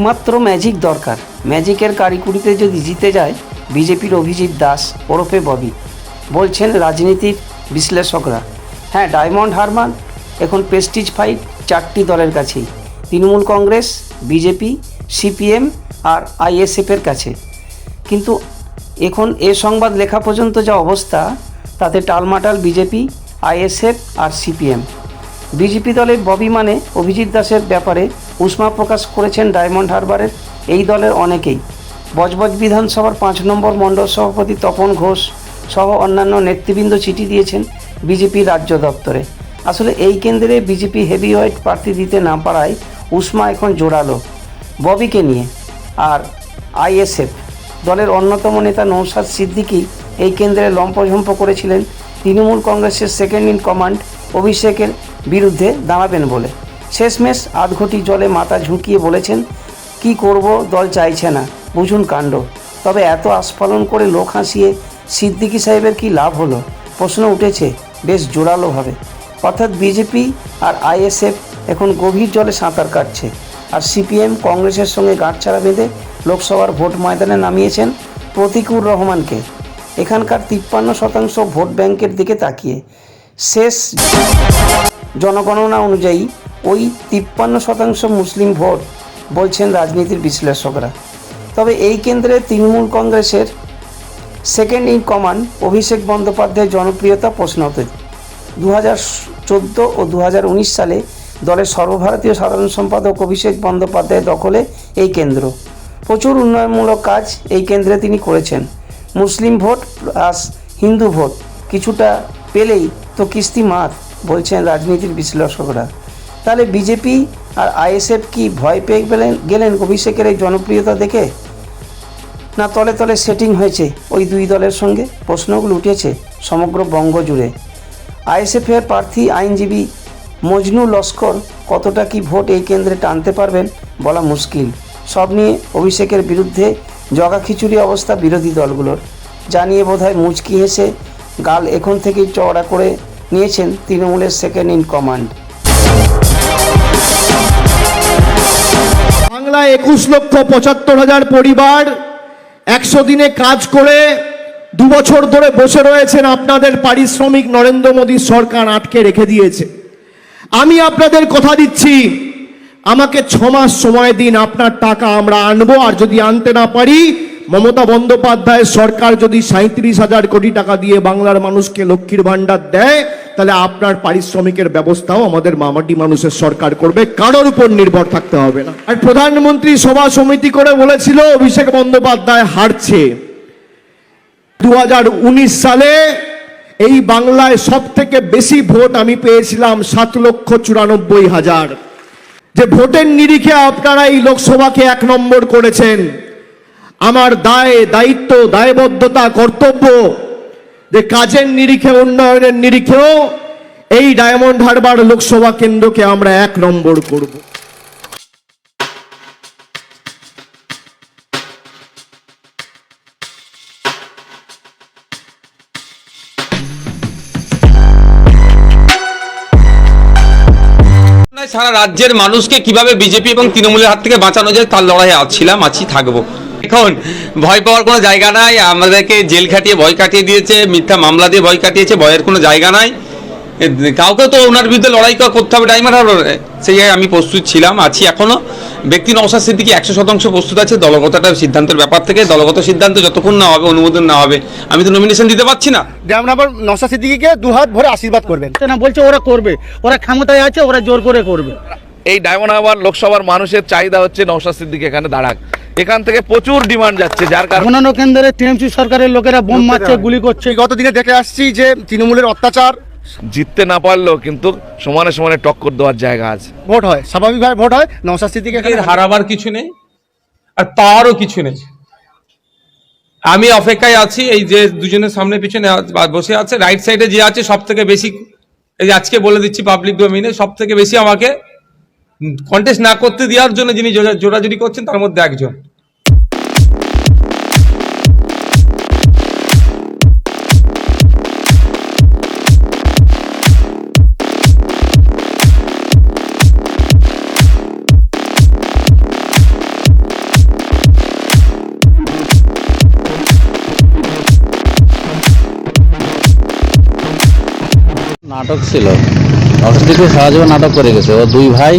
একমাত্র ম্যাজিক দরকার। ম্যাজিকের কারিকুরিতে যদি জিতে যায়, বিজেপির অভিজিৎ দাস ওরফে ববি। বলছেন রাজনীতির বিশ্লেষকরা। হ্যাঁ ডায়মন্ড হারমান এখন প্রেস্টিজ ফাইট চারটি দলের কাছেই। তৃণমূল কংগ্রেস, বিজেপি, সিপিএম আর আইএসএফের কাছে। কিন্তু এখন এ সংবাদ লেখা পর্যন্ত যা অবস্থা, তাতে টালমাটাল বিজেপি, আইএসএফ আর সিপিএম। বিজেপি দলের ববি মানে অভিজিৎ দাসের ব্যাপারে উষ্মা প্রকাশ করেছেন ডায়মন্ড হারবারের এই দলের অনেকেই। বজবজ বিধানসভার পাঁচ নম্বর মণ্ডল সভাপতি তপন ঘোষ সহ অন্যান্য নেতৃবৃন্দ চিঠি দিয়েছেন বিজেপি রাজ্য দপ্তরে। আসলে এই কেন্দ্রে বিজেপি হেভিওয়েট প্রার্থী দিতে না পারায় উষ্মা এখন জোরালো। ববিকে নিয়ে আর আইএসএফ দলের অন্যতম নেতা নৌসাদ সিদ্দিকী এই কেন্দ্রে লম্পঝম্প করেছিলেন তৃণমূল কংগ্রেসের সেকেন্ড ইন কমান্ড অভিষেকের বিরুদ্ধে দাঁড়াবেন বলে। শেষমেশ আধঘটি জলে মাথা ঝুঁকিয়ে বলেছেন, কি করব, দল চাইছে না। বুঝুন কাণ্ড। তবে এত আস্ফালন করে লোক হাসিয়ে সিদ্দিকী সাহেবের কি লাভ হলো? প্রশ্ন উঠেছে, বেশ জোরালোভাবে অর্থাৎ বিজেপি আর আইএসএফ এখন গভীর জলে সাঁতার কাটছে। আর সিপিএম কংগ্রেসের সঙ্গে গাঁটছাড়া বেঁধে লোকসভার ভোট ময়দানে নামিয়েছেন প্রতিকুর রহমানকে। এখানকার তিপ্পান্ন শতাংশ ভোট ব্যাংকের দিকে তাকিয়ে। শেষ জনগণনা অনুযায়ী ওই তিপ্পান্ন শতাংশ মুসলিম ভোট, বলছেন রাজনীতির বিশ্লেষকরা। তবে এই কেন্দ্রে তৃণমূল কংগ্রেসের সেকেন্ড ইন কমান্ড অভিষেক বন্দ্যোপাধ্যায়ের জনপ্রিয়তা প্রশ্নতে দু হাজার চোদ্দ ও দু হাজার উনিশ সালে দলের সর্বভারতীয় সাধারণ সম্পাদক অভিষেক বন্দ্যোপাধ্যায়ের দখলে এই কেন্দ্র। প্রচুর উন্নয়নমূলক কাজ এই কেন্দ্রে তিনি করেছেন। মুসলিম ভোট প্লাস হিন্দু ভোট কিছুটা পেলেই তো কিস্তি মাত বলছেন রাজনীতির বিশ্লেষকরা। তাহলে বিজেপি আর আইএসএফ কি ভয় পেয়ে গেলেন গেলেন অভিষেকের এই জনপ্রিয়তা দেখে? না তলে তলে সেটিং হয়েছে ওই দুই দলের সঙ্গে? প্রশ্নগুলো উঠেছে সমগ্র বঙ্গ জুড়ে। আইএসএফের প্রার্থী আইনজীবী মজনু লস্কর কতটা কি ভোট এই কেন্দ্রে টানতে পারবেন বলা মুশকিল। সব নিয়ে অভিষেকের বিরুদ্ধে জগা খিচুড়ি অবস্থা বিরোধী দলগুলোর। জানিয়ে বোধহয় মুচকি হেসে গাল এখন থেকেই চওড়া করে নিয়েছেন তৃণমূলের সেকেন্ড ইন কমান্ড বাংলায় একুশ লক্ষ পঁচাত্তর হাজার পরিবার একশো দিনে কাজ করে দু বছর ধরে বসে রয়েছেন আপনাদের পারিশ্রমিক নরেন্দ্র মোদীর সরকার আটকে রেখে দিয়েছে। আমি আপনাদের কথা দিচ্ছি আমাকে ছ মাস সময় দিন, আপনার টাকা আমরা আনব, আর যদি আনতে না পারি, মমতা বন্দ্যোপাধ্যায়ের সরকার যদি সাঁত্রিশ হাজার কোটি টাকা দিয়ে বাংলার মানুষকে লক্ষ্মীর ভাণ্ডার দেয়, তাহলে আপনার পারিশ্রমিকের ব্যবস্থাও আমাদের মামাটি মানুষের সরকার করবে, কারোর উপর নির্ভর থাকতে হবে না। আর প্রধানমন্ত্রী সভা সমিতি করে বলেছিল, অভিষেক বন্দ্যোপাধ্যায় হারছে। দু হাজার উনিশ সালে এই বাংলায় সব থেকে বেশি ভোট আমি পেয়েছিলাম সাত লক্ষ চুরানব্বই হাজার। যে ভোটের নিরিখে আপনারা এই লোকসভাকে এক নম্বর করেছেন। আমার দায়, দায়িত্ব, দায়বদ্ধতা, কর্তব্য যে কাজের নিরিখে, উন্নয়নের নিরিখেও এই ডায়মন্ড হারবার লোকসভা কেন্দ্রকে আমরা এক নম্বর করব। সারা রাজ্যের মানুষকে কীভাবে বিজেপি এবং তৃণমূলের হাত থেকে বাঁচানো যায় তার লড়াই আছিলাম, আছি, থাকব। এখন ভয় পাওয়ার কোনো জায়গা নাই, আমাদেরকে জেল খাটিয়ে ভয় কাটিয়ে দিয়েছে, মিথ্যা মামলা দিয়ে ভয় কাটিয়েছে, ভয়ের কোনো জায়গা নাই। কাউকে তো ওনার বিরুদ্ধে লড়াই করা করতে হবে ডাইমার টাইমার সেই জায়গায় আমি প্রস্তুত ছিলাম আছি এখনও ব্যক্তি নওশাদ সিদ্দিকি একশো শতাংশ প্রস্তুত আছে দলগতটা সিদ্ধান্তের ব্যাপার থেকে দলগত সিদ্ধান্ত যতক্ষণ না হবে অনুমোদন না হবে আমি তো নমিনেশন দিতে পারছি না। ড্যামনাবার নশা সিদ্দিকিকে দুহাত ভরে আশীর্বাদ করবেন। না বলছে ওরা করবে ওরা ক্ষমতায় আছে ওরা জোর করে করবে। এই ডায়মন্ড হারবার লোকসভার মানুষের চাহিদা হচ্ছে নৌশাদ সিদ্দিক এখানে দাঁড়াক। এখান থেকে প্রচুর ডিমান্ড যাচ্ছে যার কারণে অন্যান্য কেন্দ্রে টিএমসি সরকারের লোকেরা বোম মারছে গুলি করছে। গত দিনে দেখে আসছি যে তৃণমূলের অত্যাচার জিততে না পারলেও কিন্তু সমানে সমানে টক্কর দেওয়ার জায়গা আছে। ভোট হয় স্বাভাবিকভাবে ভোট হয় নশা সিদ্দিকি হারাবার কিছু নেই আর পাওয়ারও কিছু নেই। আমি অপেক্ষায় আছি এই যে দুজনের সামনে পিছনে বসে আছে রাইট সাইডে যে আছে সব থেকে বেশি এই যে আজকে বলে দিচ্ছি পাবলিক ডোমিনে সব থেকে বেশি আমাকে কন্টেস্ট না করতে দেওয়ার জন্য যিনি জোরাজুরি করছেন তার মধ্যে একজন। নাটক ছিল। নরসাদিকে সারা জীবন নাটক করে গেছে। ও দুই ভাই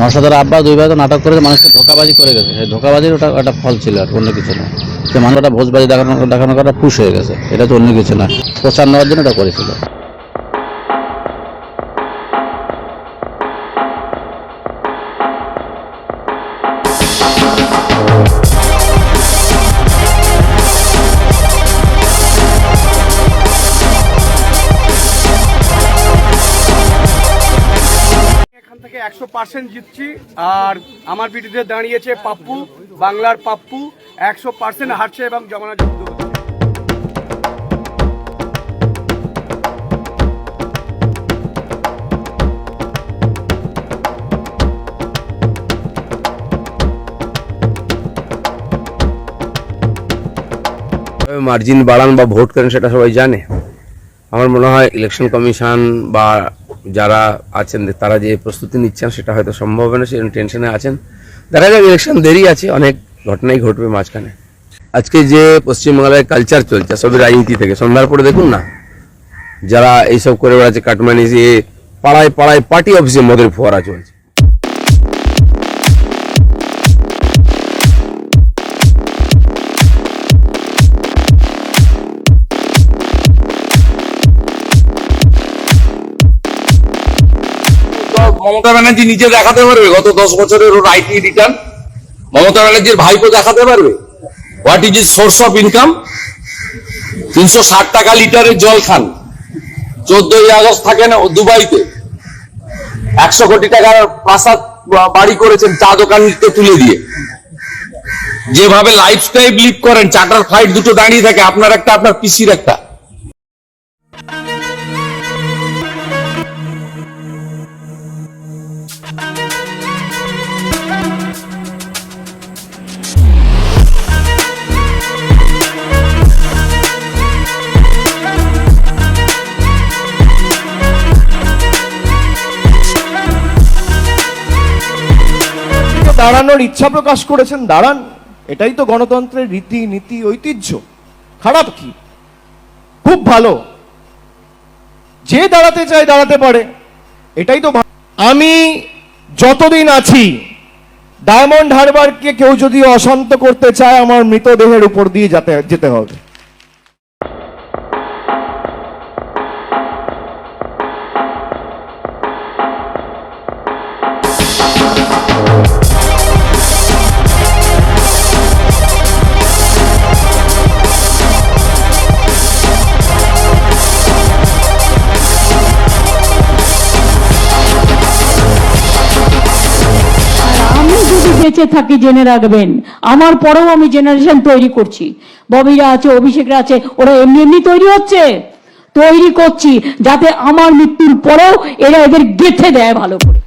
মশাদার আব্বা দুই ভাই তো নাটক করে মানুষকে ধোকাবাজি করে গেছে। সেই ধোকাবাজির ওটা একটা ফল ছিল আর, অন্য কিছু না। সে মানুষ ওটা ভোজবাজি দেখানো দেখানো করা খুশ হয়ে গেছে। এটা তো অন্য কিছু না। প্রচার নেওয়ার জন্য এটা করেছিল। থেকে একশো পার্সেন্ট জিতছি। আর আমার বিরুদ্ধে দাঁড়িয়েছে পাপ্পু, বাংলার পাপ্পু, একশো পার্সেন্ট হারছে এবং জমানা যুদ্ধ মার্জিন বাড়ান বা ভোট করেন, সেটা সবাই জানে। আমার মনে হয় ইলেকশন কমিশন বা যারা আছেন, তারা যে প্রস্তুতি নিচ্ছেন, সেটা হয়তো সম্ভব না সেরকম টেনশনে আছেন। দেখা যাক ইলেকশন দেরি আছে, অনেক ঘটনাই ঘটবে মাঝখানে। আজকে যে পশ্চিমবাংলায় কালচার চলছে সবই রাজনীতি থেকে, সন্ধ্যার পরে দেখুন না? যারা এইসব করে বেড়াচ্ছে, কাটমানি যে পাড়ায় পাড়ায় পার্টি অফিসে মদের ফোয়ারা চলছে। মমতা ব্যানার্জি নিজে দেখাতে পারবে? গত দশ বছরের ওর আইটি রিটার্ন মমতা ব্যানার্জির ভাইপো দেখাতে পারবে? What is is source of income তিনশো ষাট টাকা লিটারের জল খান। চোদ্দই আগস্ট থাকেন দুবাইতে। একশো কোটি টাকার প্রাসাদ বাড়ি করেছেন চা দোকান তুলে দিয়ে। যেভাবে লাইফস্টাইল লিভ করেন চার্টার ফ্লাইট দুটো দাঁড়িয়ে থাকে, আপনার একটা, আপনার পিসির একটা। দাঁড়ানোর ইচ্ছা প্রকাশ করেছেন, দাঁড়ান। এটাই তো গণতন্ত্রের রীতি, নীতি, ঐতিহ্য। খারাপ কি? খুব ভালো। যে দাঁড়াতে চায় দাঁড়াতে পারে। এটাই তো আমি যতদিন আছি ডায়মন্ড হারবারকে কেউ যদি অশান্ত করতে চায়, আমার মৃতদেহের উপর দিয়ে যেতে যেতে হবে। বেঁচে থাকি জেনে রাখবেন। আমার পরেও আমি জেনারেশন তৈরি করছি। ববিরা আছে, অভিষেকরা আছে, ওরা এমনি এমনি তৈরি হচ্ছে। তৈরি করছি যাতে আমার মৃত্যুর পরেও এরা এদের গেঁথে দেয় ভালো করে।